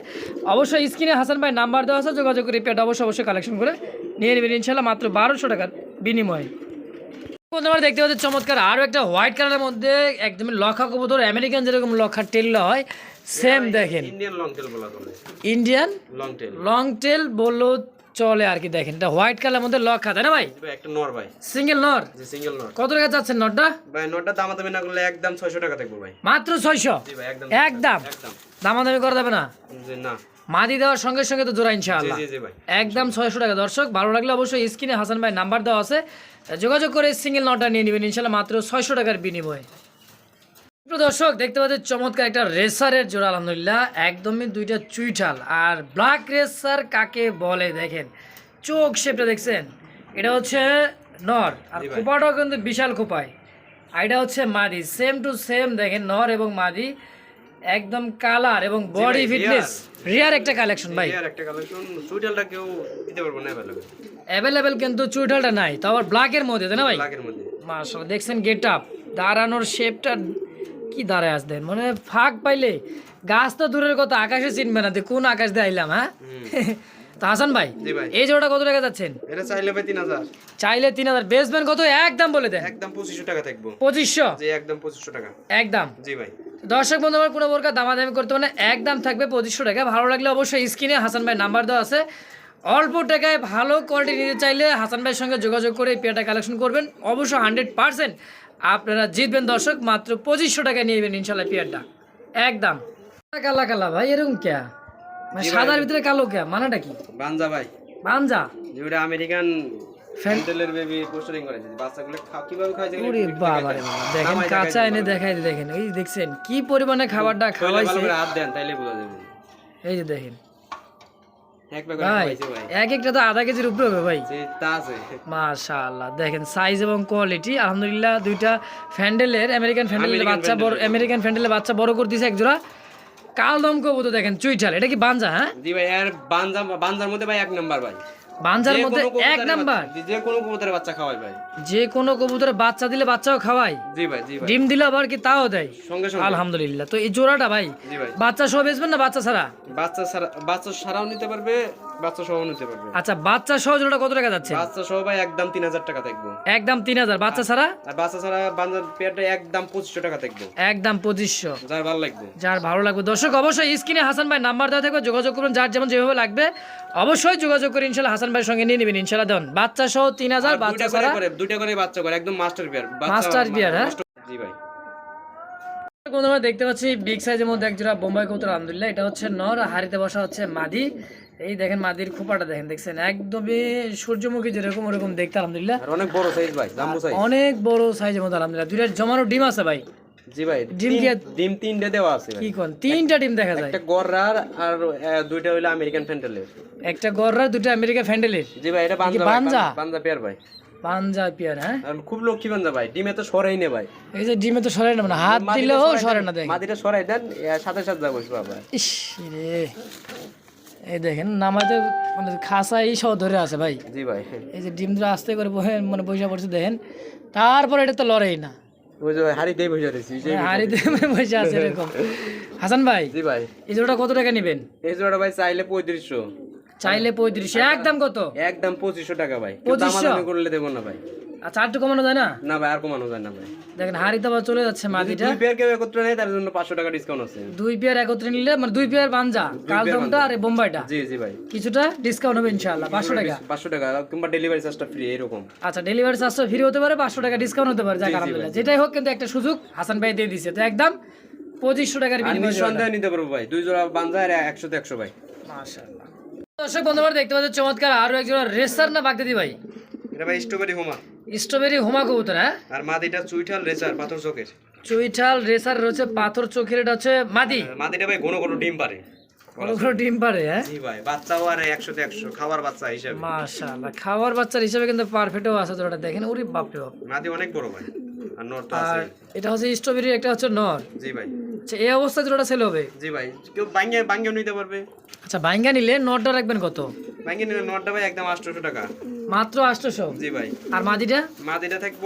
অবশ্যই স্ক্রিনে হাসান ভাই নাম্বার দেওয়া আছে যোগাযোগ করে পেট অবশ্যই অবশ্যই কালেকশন করে নিয়ে নেবেন ইনশাল্লাহ মাত্র বারোশো টাকার বিনিময়ে। বন্ধুরা দেখতে পাচ্ছি চমৎকার আরও একটা হোয়াইট কালারের মধ্যে একদমই লক্ষা কবুতর আমেরিকান যেরকম লক্ষা টেল হয় সেম দেখেন। ইন্ডিয়ান লং টেল বলা চলে। Indian long tail long tail বললেও চলে আর কি দেখেন। এটা হোয়াইট কালারের মধ্যে লক্ষা তাই না ভাই? একটা নর ভাই। সিঙ্গেল নর? যে সিঙ্গেল নর। কত টাকা যাচ্ছেন নটটা ভাই নরটা দামাদামি না করলে একদম ছয়শো টাকা থাকব ভাই। মাত্র ছয়শো? জি ভাই একদম একদম? একদম। দামাদামি করা যাবে না? যে না। মাদি দেওয়ার সঙ্গে সঙ্গে তো জোড়া জি ইনশাআল্লাহ। জি জি ভাই। একদম ছয়শো টাকা। দর্শক ভালো লাগলে অবশ্যই স্ক্রিনে হাসান ভাই নাম্বার দেওয়া আছে। যোগাযোগ করে সিঙ্গেল নটা নিয়ে নেবেন ইনশাল্লাহ মাত্র ছয়শো টাকার বিনিময়ে। দর্শক দেখতে পাচ্ছেন চমৎকার একটা রেসারের জোড়া আলহামদুলিল্লাহ একদমই দুইটা চুইঠাল। আর ব্ল্যাক রেসার কাকে বলে দেখেন? চোখ শেপটা দেখছেন? এটা হচ্ছে নর আর খোপাটাও কিন্তু বিশাল খোপায়। আর এটা হচ্ছে মাদি সেম টু সেম দেখেন নর এবং মাদি। একদম কালার এবং বডি ফিটনেস রিয়ার একটা কালেকশন ভাই। আর একটা কালেকশন সুইটালটা কেউ দিতে পারব না অ্যাভেলেবল অ্যাভেলেবেল কিন্তু চুইঠালটা নাই তো আবার ব্ল্যাকের মধ্যে তাই না ভাই? লাখের মধ্যে। মার্শাল দেখছেন গেট আপ দাঁড়ানোর শেপটা কি দাঁড়ায় আসতেন মানে ফাঁক পাইলে গাছ তো দূরের কথা আকাশে চিনবে না কোন আকাশ দিয়ে আইলাম হ্যাঁ? তো হাসান ভাই জি ভাই। এই জোড়া কত টাকা যাচ্ছেন? এটা চাইলে ভাই তিন হাজার। চাইলে তিন হাজার বেসবেন কত? একদম বলে দেন। একদম পঁচিশশো টাকা থাকব। পঁচিশশো? যে একদম পঁচিশশো টাকা। একদম। জি ভাই। দর্শক বন্ধু আমার কোনো প্রকার দামাদামি করতে মানে একদম থাকবে পঁচিশশো টাকা। ভালো লাগলে অবশ্যই স্ক্রিনে হাসান ভাই নাম্বার দেওয়া আছে। অল্প টাকায় ভালো কোয়ালিটি নিতে চাইলে হাসান ভাইয়ের সঙ্গে যোগাযোগ করে এই পেয়ারটা কালেকশন করবেন। অবশ্যই হান্ড্রেড পার্সেন্ট আপনারা জিতবেন দর্শক মাত্র পঁচিশশো টাকা নিয়ে নেবেন ইনশাল্লাহ পেয়ারটা। একদম। কালা কালা ভাই এরকম কে? মানে সাদার ভিতরে কালো কে? মানাটা কি? বাঞ্জা ভাই। বাঞ্জা? যে ওটা আমেরিকান ফ্যান্টেলের বেবি পোস্টারিং করেছে। বাচ্চাগুলো কীভাবে খায় ওরে একটু একটু বাবা রে দেখেন খাওয়াই কাঁচা এনে দেখাই দেখেন। এই দেখছেন কি পরিমাণে খাবারটা শরীরে ভালো হাত দেন তাইলে বোঝা যাবে। এই যে দেখেন। এক প্যাকেট ভাই খাইছে ভাই। এক একটা তো আধা কেজির উপরে হবে ভাই। যে তা আছে। মাশাআল্লাহ দেখেন সাইজ এবং কোয়ালিটি আলহামদুলিল্লাহ দুইটা ফ্যান্ডেলের আমেরিকান ফ্যান্ডেলের বাচ্চা বড় আমেরিকান ফ্যান্ডেলের বাচ্চা বড় করে দিয়েছে এক জোড়া কাল দম কবুতর দেখেন চুইঠাল এটা কি বাঞ্জা হ্যাঁ? জি ভাই আর বাঞ্জা বাঞ্জার মধ্যে ভাই এক নাম্বার ভাই। বাঞ্জার যে মধ্যে এক নাম্বার। যে কোনো কবুতরের বাচ্চা খাওয়াই ভাই। যে কোনো কবুতরের বাচ্চা দিলে বাচ্চাও খাওয়ায়। জি ভাই জি ভাই। ডিম দিলে আবার কি তাও দেয়? সঙ্গে সঙ্গে। আলহামদুলিল্লাহ। তো এই জোড়াটা ভাই জি ভাই। বাচ্চা সহ বেচবেন না বাচ্চা ছাড়া? বাচ্চা সারা বাচ্চা সারাও নিতে পারবে বাচ্চা সহ নিতে পারবে। আচ্ছা বাচ্চা সহ জোড়াটা কত টাকা যাচ্ছে? বাচ্চা সহ ভাই একদম তিন হাজার টাকা থাকব একদম তিন হাজার। বাচ্চা ছাড়া? আর বাচ্চা ছাড়া বাঞ্জার পেয়ারটা একদম পঁচিশশো টাকা থাকব একদম পঁচিশশো। যার ভালো লাগবে। যার ভালো লাগবে। দর্শক অবশ্যই স্ক্রিনে হাসান ভাই নাম্বার দেওয়া থাকবে যোগাযোগ করবেন যার যেমন যেভাবে লাগবে। অবশ্যই যোগাযোগ করে ইনশাল্লাহ হাসান ভাইয়ের সঙ্গে নিয়ে নেবেন ইনশাল্লাহ দেন। বাচ্চা সহ তিন হাজার বাচ্চা করে। ছাড়া দুইটা করে বাচ্চা করে একদম মাস্টার পেয়ার Master পেয়ার, হ্যাঁ? জি ভাই। দেখতে পাচ্ছি বিগ সাইজের মধ্যে এক জোড়া বোম্বাই কবুতর আলহামদুলিল্লাহ। এটা হচ্ছে নর হাড়িতে বসা হচ্ছে মাদি। এই দেখেন মাদির খোপাটা দেখেন দেখছেন? একদমই সূর্যমুখী যেরকম ওরকম দেখতে আলহামদুলিল্লাহ। অনেক বড় সাইজ ভাই অনেক বড় সাইজের মধ্যে আলহামদুলিল্লাহ। দুইটা জমানো ডিম আছে ভাই। জি ভাই ডিম ডিম তিনটে দেওয়া আছে কি কোন? তিনটা ডিম দেখা যায়। একটা গররার আর দুইটা হইল আমেরিকান ফ্যান্টেলের একটা গররা দুটো আমেরিকা ফ্যান্ডেলের? জি ভাই এটা? পেয়ার ভাই। পাঞ্জা পিয়ার হ্যাঁ? খুব লক্ষ্মী বাঞ্জা ভাই ডিমে তো সরাই নে ভাই। এই যে ডিমে তো সরে না মানে হাত দিলেও সরে না দেখেন। মাটিটা সরাই দেন সাথে সাথে যাব বাবা ইস রে। এই দেখেন নামাতে মানে খাসাই সহ ধরে আছে ভাই। জি ভাই। এই যে ডিম দুটো আস্তে করে মানে পয়সা পড়ছে দেখেন। তারপর এটা তো লড়াই না। ওই যে হাড়িতেই বসে রয়েছি আছে এরকম। হাসান ভাই জি ভাই। এই জোড়াটা কত টাকা নেবেন? এই জোড়াটা ভাই চাইলে পঁয়ত্রিশশো। চাইলে পঁয়ত্রিশ একদম কত? একদম পঁচিশশো টাকা ভাই। পঁচিশশো? 2500? করলে দেবো না ভাই। আচ্ছা আরেকটু কমানো যায় না? না ভাই আর কমানো যায় না ভাই। দেখেন চলে যাচ্ছে মাটিটা। দুই পেয়ার কেউ একত্রে নেই তার জন্য পাঁচশো টাকা ডিসকাউন্ট আছে। দুই পেয়ার একত্রে নিলে মানে দুই পেয়ার কালদমটা আর বোম্বাইটা। জি জি ভাই। কিছুটা ডিসকাউন্ট হবে ইনশাআল্লাহ পাঁচশো টাকা। পাঁচশো টাকা কিংবা ডেলিভারি চার্জটা ফ্রি এরকম আচ্ছা ডেলিভারি চার্জটা ফ্রি হতে পারে পাঁচশো টাকা ডিসকাউন্ট হতে পারে যাক আলহামদুলিল্লাহ। যেটাই হোক কিন্তু একটা সুযোগ হাসান ভাই দিয়ে দিছে তো একদম পঁচিশশো টাকার বিনিময়ে নিঃসন্দেহে নিতে পারব ভাই। দুই জোড়া বাঞ্জা আর ভাই। মাশাআল্লাহ। দর্শক বন্ধুবার দেখতে পাচ্ছেন চমৎকার আরও একজন রেসার না বাগদাদি ভাই? এটা ভাই স্ট্রবেরি হোমা। স্ট্রবেরি হোমা কবুতর হ্যাঁ? আর মাদিটা চুইঠাল রেচার পাথর চোখের। চুইঠাল রেসার রয়েছে পাথর চোখের এটা হচ্ছে মাদি? মাদিটা ভাই ঘন ঘন ডিম পারে ডিম হ্যাঁ? জি ভাই বাচ্চাও আর একশোতে একশো খাবার বাচ্চা হিসেবে। মাশাআল্লাহ খাওয়ার বাচ্চার হিসেবে কিন্তু পারফেক্টও আছে তোরা দেখেন ওরে বাপ। মাদি অনেক বড় ভাই আর নর তো আছে এটা হচ্ছে স্ট্রবেরি একটা হচ্ছে নর। জি ভাই। আচ্ছা এই অবস্থায় তোরা ছেলে হবে? জি ভাই কেউ বাঙ্গে বাঙ্গেও নিতে পারবে। আচ্ছা বাইঙ্গা নিলে নরটা রাখবেন কত? বাঙ্গে নিলে নটটা ভাই একদম আটশোশো টাকা। মাত্র আটশোশো? জি ভাই। আর মাদিটা? মাদিটা থাকব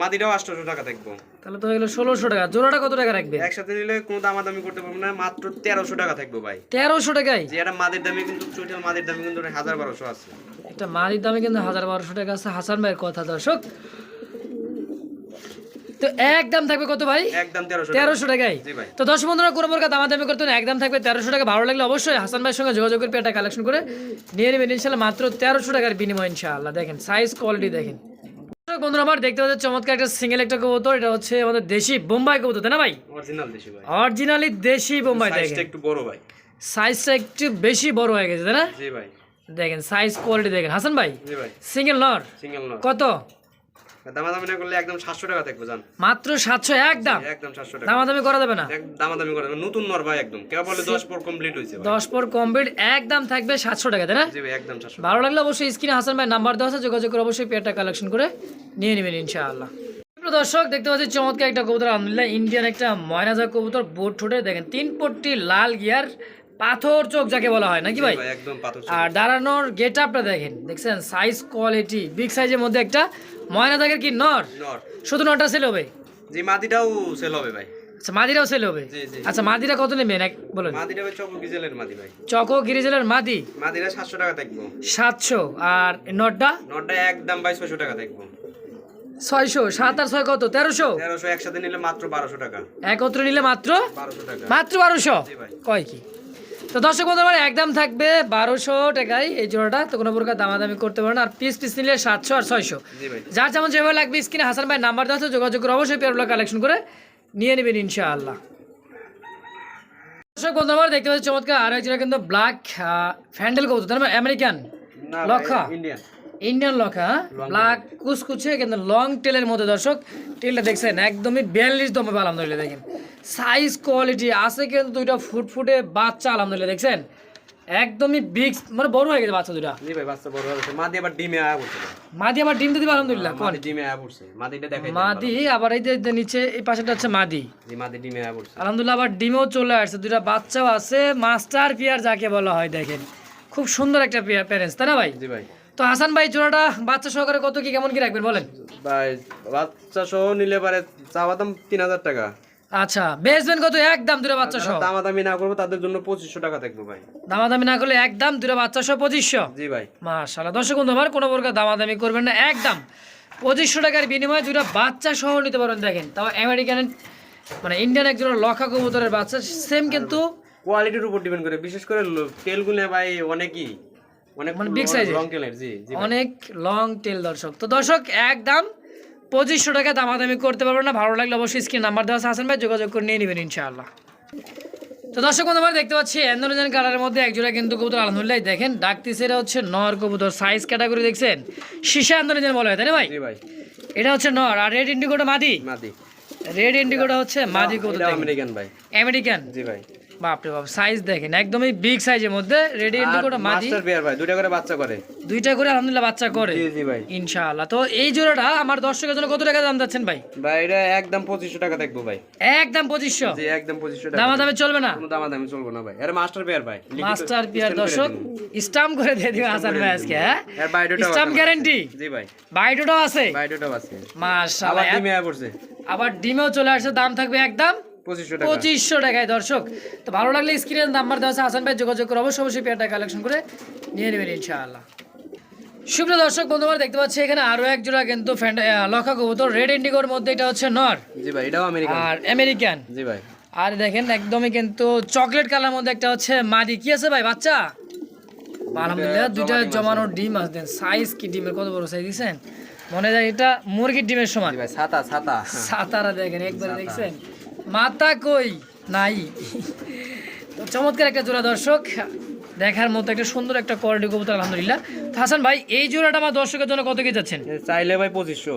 মাদিটাও আটশোশো টাকা থাকব। তাহলে তো গেলো ষোলোশো টাকা। জোড়াটা কত টাকা রাখবে? একসাথে নিলে কোনো দামাদামি করতে পারব না মাত্র তেরোশো টাকা থাকব ভাই। তেরোশো টাকায়? যে একটা মাদের দামে কিন্তু চুইঠাল মাদের দামে কিন্তু হাজার বারোশো আছে। একটা মালির দামে কিন্তু হাজার বারোশো টাকা আছে। হাসান ভাইয়ের কথা দর্শক তো একদম থাকবে কত ভাই? একদম তেরোশো টাকায়। তো দশ বন্ধুরা কোনো প্রকার দামাদামি করতে একদম থাকবে তেরোশো টাকা। ভালো লাগলে অবশ্যই হাসান ভাইয়ের সঙ্গে যোগাযোগ করে পেটা কালেকশন করে নিয়ে নেবেন। ইনশাল্লাহ মাত্র তেরোশো টাকার বিনিময় ইনশাআল্লাহ। দেখেন সাইজ কোয়ালিটি দেখেন। বন্ধুরা আমার দেখতে পাচ্ছেন চমৎকার একটা সিঙ্গেল একটা কবুতর। এটা হচ্ছে আমাদের দেশি বোম্বাই কবুতর তাই না ভাই? অরিজিনাল দেশি ভাই। অরিজিনালি দেশি বোম্বাই দেখেন। একটু বড় ভাই। সাইজটা একটু বেশি বড় হয়ে গেছে তাই না? জি ভাই। দেখেন সাইজ কোয়ালিটি দেখেন। হাসান ভাই জি ভাই। সিঙ্গেল নর? সিঙ্গেল নর। কত? দামাদামি না করলে একদম সাতশো টাকা থাকব জান। মাত্র সাতশো একদম? একদম সাতশো টাকা। দামাদামি করা যাবে না? দামাদামি করে দেবেন। নতুন নর ভাই একদম। কেউ বলে দশ পর কমপ্লিট হয়েছে ভাই। দশ পর কমপ্লিট একদম থাকবে সাতশো টাকা তাই না? একদম সাতশো ভালো লাগলে অবশ্যই স্ক্রিনে হাসান ভাই নাম্বার দেওয়া আছে যোগাযোগ করে অবশ্যই পেয়ারটা কালেকশন করে নিয়ে নেবেন ইনশাআল্লাহ। দর্শক দেখতে পাচ্ছি চমৎকার একটা কবুতর আলহামদুলিল্লাহ ইন্ডিয়ান একটা ময়নাজা কবুতর বোট ঠোঁটে। দেখেন তিন পট্টি লাল গিয়ার পাথর চোখ যাকে বলা হয় নাকি ভাই? ভাই একদম পাথর আর দাঁড়ানোর গেট আপটা দেখেন দেখছেন? সাইজ কোয়ালিটি বিগ সাইজের মধ্যে একটা ময়না দাগের কি? নর? নর। শুধু নটা সেল হবে? জি মাদিটাও সেল হবে ভাই। আচ্ছা মাদিরাও সেল হবে? আচ্ছা মাদিরা কত নেবেন এক বলুন। ভাই চকো গিজেলের মাদি ভাই। চকো গিরিজেলের মাদি? মাদিটা সাতশো টাকা থাকব। সাতশো। আর নটটা নটটা একদম বাইশ ছয়শো টাকা থাকব। ছয়শো। সাত আর ছয় কত? তেরোশো? তেরোশো একসাথে নিলে মাত্র বারোশো টাকা। একত্রে নিলে মাত্র? বারোশো টাকা। মাত্র বারোশো? কয় কি? তো দর্শক বন্ধু আমার একদম থাকবে বারোশো টাকায় এই জোড়াটা। তো কোনো প্রকার দামাদামি করতে পারেন আর পিস পিস নিলে সাতশো আর ছয়শো। যার যেমন যেভাবে লাগবে স্ক্রিনে হাসান ভাই নাম্বার দেওয়া আছে যোগাযোগ করে অবশ্যই পেয়ারগুলো কালেকশন করে নিয়ে নেবেন ইনশাআল্লাহ। দর্শক বন্ধু আমার দেখতে পাচ্ছি চমৎকার আর একজোড়া কিন্তু ব্ল্যাক ফ্যান্ডেল কবুতর মানে আমেরিকান লক্ষ্য লক্ষা? ইন্ডিয়ান ইন্ডিয়ান লকা ব্ল্যাক কুচকুচে কিন্তু লং টেলের মধ্যে দর্শক টেলটা দেখছেন একদমই বিয়াল্লিশ দমে আলহামদুলিল্লাহ দেখেন। সাইজ কোয়ালিটি আছে কিন্তু দুইটা ফুটফুটে বাচ্চা আলহামদুলিল্লাহ দেখছেন? একদমই বিগ মানে বড় হয়ে গেছে বাচ্চা দুটা জি ভাই বাচ্চা বড় মাদি আবার ডিমে আয়া পড়ছে মাদি আবার ডিম দিতে আলহামদুলিল্লাহ কোন? মাদি ডিমে আয়া পড়ছে। মাদিটা দেখাই মাদি আবার এই যে নিচে এই পাশেটা হচ্ছে মাদি। জি মাদি ডিমে আয়া পড়ছে। আলহামদুলিল্লাহ আবার ডিমও চলে আসছে দুটা বাচ্চাও আছে মাস্টার পিয়ার যাকে বলা হয় দেখেন। খুব সুন্দর একটা প্যারেন্টস তাই না ভাই? জি ভাই। তো হাসান ভাই জোড়াটা বাচ্চা সহকারে কত কি কেমন কি রাখবেন বলেন? ভাই বাচ্চা সহ নিলে পারে চাওয়া দাম তিন হাজার টাকা। আচ্ছা বেচবেন কত? একদম দুটো বাচ্চা সহ? দামাদামি না করব তাদের জন্য পঁচিশশো টাকা থাকবে ভাই। দামাদামি না করলে একদম দুটো বাচ্চা সহ পঁচিশশো? জি ভাই। মাশাল্লাহ দর্শক বন্ধু আমার কোনো প্রকার দামাদামি করবেন না একদম পঁচিশশো টাকার বিনিময়ে দুটো বাচ্চা সহ নিতে পারবেন দেখেন। তাও আমেরিকান মানে ইন্ডিয়ান একজন লক্ষা কবুতরের বাচ্চা সেম কিন্তু কোয়ালিটির উপর ডিপেন্ড করে বিশেষ করে তেলগুলো ভাই অনেকই। অনেক big লং টেলের জি জি অনেক লং টেল দর্শক। তো দর্শক একদম পঁচিশশো টাকা দামাদামি করতে পারবেন না ভালো লাগলে অবশ্যই স্ক্রিন নাম্বার দেওয়া আছে হাসান ভাই যোগাযোগ করে নিয়ে নেবেন ইনশাআল্লাহ। তো দর্শক বন্ধু দেখতে পাচ্ছি অ্যান্ডোলোজেন কালারের মধ্যে একজোড়া কিন্তু কবুতর আলহামদুলিল্লাহ দেখেন ডাকতিছে এটা হচ্ছে নর কবুতর সাইজ ক্যাটাগরি দেখছেন সীসা অ্যান্ডোলোজেন বলা হয় তাই না ভাই? এটা হচ্ছে নর আর রেড ইন্ডিগোটা মাদি? মাদি। রেড ইন্ডিগোটা হচ্ছে মাদি কবুতর আমেরিকান ভাই। আমেরিকান? জি ভাই। বাপরে বাপ সাইজ দেখেন একদমই বিগ সাইজের মধ্যে রেড ইন্ডিগোটা মাদি মাস্টার বিয়ার ভাই দুইটা করে বাচ্চা করে। দুইটা করে আলহামদুলিল্লাহ বাচ্চা করে। জি জি ভাই। ইনশাআল্লাহ। তো এই জোড়াটা আমার দর্শকের জন্য কত টাকা দাম যাচ্ছেন ভাই? ভাই এটা একদম টাকা থাকব ভাই। একদম জি একদম টাকা। দামা দামে চলবে না? কোনো চলবো না ভাই। এর মাস্টার বিয়ার ভাই। মাস্টার পিয়ার দর্শক স্টাম্প করে দিয়ে হাসান ভাই আজকে হ্যাঁ? এর বায়োডাটাও স্টাম্প গ্যারান্টি জি ভাই। বাইটোটাও আছে? বায়োডাটাও আছে। মাশাআল্লাহ আবার ডিমে পড়ছে। আবার ডিমেও চলে আসছে দাম থাকবে একদম পঁচিশশো টাকা। পঁচিশশো টাকায় দর্শক। তো ভালো লাগলে স্ক্রিনের নাম্বার দেওয়া আছে হাসান ভাই যোগাযোগ করে অবশ্যই অবশ্যই পেয়ারটা কালেকশন করে নিয়ে নেবেন ইনশাআল্লাহ। সুপ্রিয় দর্শক দেখতে পাচ্ছি এখানে আরও এক জোড়া কিন্তু লক্ষা কবুতর রেড ইন্ডিগোর মধ্যে এটা হচ্ছে নর। জি ভাই এটাও আমেরিকান আর আমেরিকান জি ভাই। আর দেখেন একদমই কিন্তু চকলেট কালার মধ্যে একটা হচ্ছে মাদি। কি আছে ভাই বাচ্চা? আলহামদুলিল্লাহ দুইটা জমানো ডিম আছে। সাইজ কি ডিমের কত বড় সাইজ মনে যায় এটা মুরগির ডিমের সমান। ভাই ছাতা ছাতা সাতারা দেখেন একবারে দেখছেন? মাথা কই? নাই। তো চমৎকার একটা জোড়া দর্শক। দেখার মতো একটা সুন্দর একটা কোয়ালিটি কবুতর আলহামদুলিল্লাহ। তো হাসান ভাই এই জোড়াটা আমার দর্শকের জন্য কত কি যাচ্ছেন? চাইলে ভাই পঁচিশশো।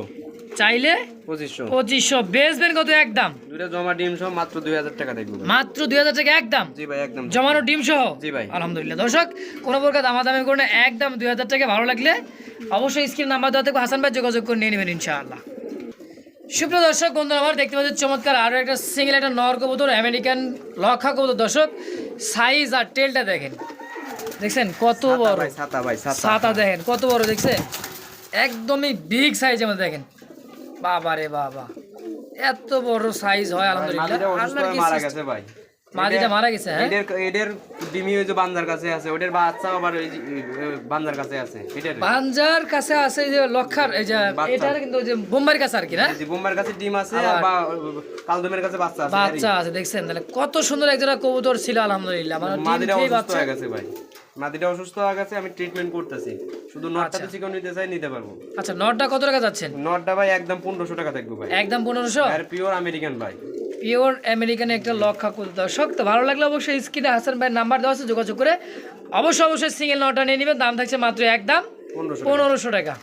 চাইলে? পঁচিশশো। পঁচিশশো। বেচবেন কত একদম দুইটা জমা ডিম সহ মাত্র দুই হাজার টাকা দেখব মাত্র দুই হাজার টাকা একদম জি ভাই একদম জমানো ডিম সহ? জি ভাই। আলহামদুলিল্লাহ। দর্শক কোনো প্রকার দামাদামি করে একদম দুই হাজার টাকা ভালো লাগলে অবশ্যই স্ক্রিন নাম্বার দেওয়া থেকে হাসান ভাই যোগাযোগ করে নিয়ে নেবেন ইনশাআল্লাহ। সুপ্রিয় দর্শক বন্ধু আমার দেখতে পাচ্ছি চমৎকার আরও একটা সিঙ্গেল একটা নর কবুতর আমেরিকান লক্ষা কবুতর। দর্শক সাইজ আর টেলটা দেখেন। দেখছেন? কত বড়। সাতা দেখেন কত বড় দেখছেন? একদমই বিগ সাইজ আমাদের দেখেন। বাবা রে বাবা এত বড় সাইজ হয় আলহামদুলিল্লাহ। হয়ে কি মারা সৃষ্টি- গেছে ভাই মাদিটা মারা গেছে হ্যাঁ? এদের এদের ডিমি ওই যে বান্দার কাছে আছে ওদের বাচ্চা আবার ওই যে, কাছে আছে এটার পাঞ্জার কাছে আছে যে লক্ষার এই যে এটার কিন্তু ওই যে বোম্বাইয়ের কাছে আর কি না? জি বোম্বার কাছে ডিম আছে আর বা কালদমের কাছে বাচ্চা আছে বাচ্চা আছে দেখছেন? তাহলে কত সুন্দর একজোড়া কবুতর ছিল আলহামদুলিল্লাহ। মাদিটা অসুস্থ হয়ে গেছে ভাই। মাদিটা অসুস্থ হয়ে গেছে আমি ট্রিটমেন্ট করতেছি। শুধু নটটা আচ্ছা। চিকন নিতে চাই নিতে পারব। আচ্ছা নটটা কত টাকা যাচ্ছেন? নটটা ভাই একদম পনেরোশো টাকা থাকবে ভাই। একদম পনেরোশো? আর পিওর আমেরিকান ভাই। পিওর আমেরিকান একটা লক্ষা কুল দর্শক তো ভালো লাগলে অবশ্যই স্ক্রিনে হাসান ভাইয়ের নাম্বার দেওয়া আছে যোগাযোগ করে অবশ্যই অবশ্যই সিঙ্গেল নটা নিয়ে নেবেন। দাম থাকছে মাত্র এক দাম পনেরোশো টাকা।